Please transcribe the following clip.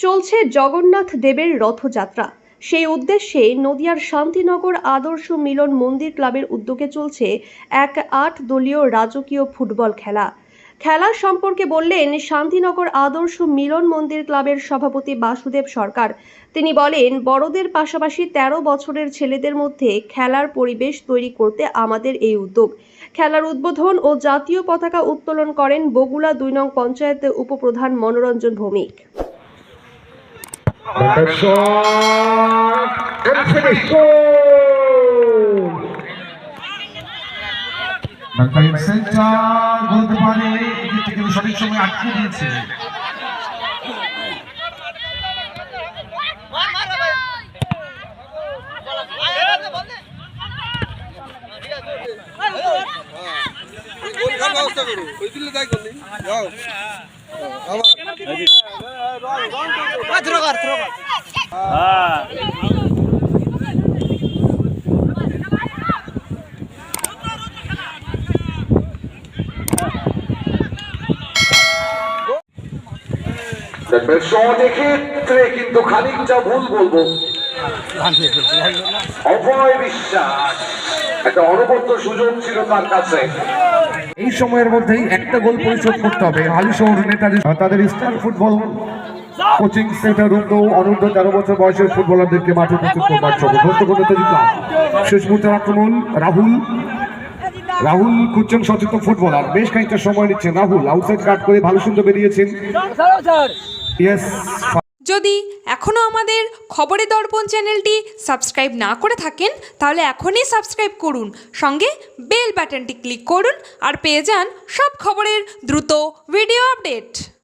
চলছে জগন্নাথ দেবের রথযাত্রা। সেই উদ্দেশ্যে নদিয়ার শান্তিনগর আদর্শ মিলন মন্দির ক্লাবের উদ্যোগে চলছে এক আট দলীয় রাজকীয় ফুটবল খেলা। খেলা সম্পর্কে বললেন শান্তিনগর আদর্শ মিলন মন্দির ক্লাবের সভাপতি বাসুদেব সরকার। তিনি বলেন, বড়দের পাশাপাশি ১৩ বছরের ছেলেদের মধ্যে খেলার পরিবেশ তৈরি করতে আমাদের এই উদ্যোগ। খেলার উদ্বোধন ও জাতীয় পতাকা উত্তোলন করেন বগুড়া দুই নং পঞ্চায়েত উপপ্রধান Monoranjan Bhowmik. Shot and finish goal! Centre বলতে পারে এদিকটা কিন্তু সঠিক সময় আটকে দিয়েছে ওই দিলে তাই করলি যাও আবার এক্ষেত্রে কিন্তু খানিকটা ভুল বলব। অভয় বিশ্বাস একটা অনবদ্য সুযোগ ছিল তার কাছে। এই সময়ের মধ্যেই একটা গোল পরিশোধ করতে হবে। হালি শহর নেতাদের তাদের স্টার ফুটবল কোচিং সেন্টার রুমটো অনূর্ধ্ব তেরো বছর বয়সের ফুটবলারদেরকে মাঠে প্রস্তুত করবার জন্য শেষ মুহূর্তের আক্রমণ রাহুল। রাহুল খুঁজছেন সচেতন ফুটবলার। বেশ খানিকটা সময় নিচ্ছেন রাহুল। আউটসাইড কাট করে ভালো সুন্দর বেরিয়েছেন। ইয়েস যদি এখনও আমাদের খবরের দর্পণ চ্যানেলটি সাবস্ক্রাইব না করে থাকেন তাহলে এখনই সাবস্ক্রাইব করুন। সঙ্গে বেল বাটনটি ক্লিক করুন আর পেয়ে যান সব খবরের দ্রুত ভিডিও আপডেট।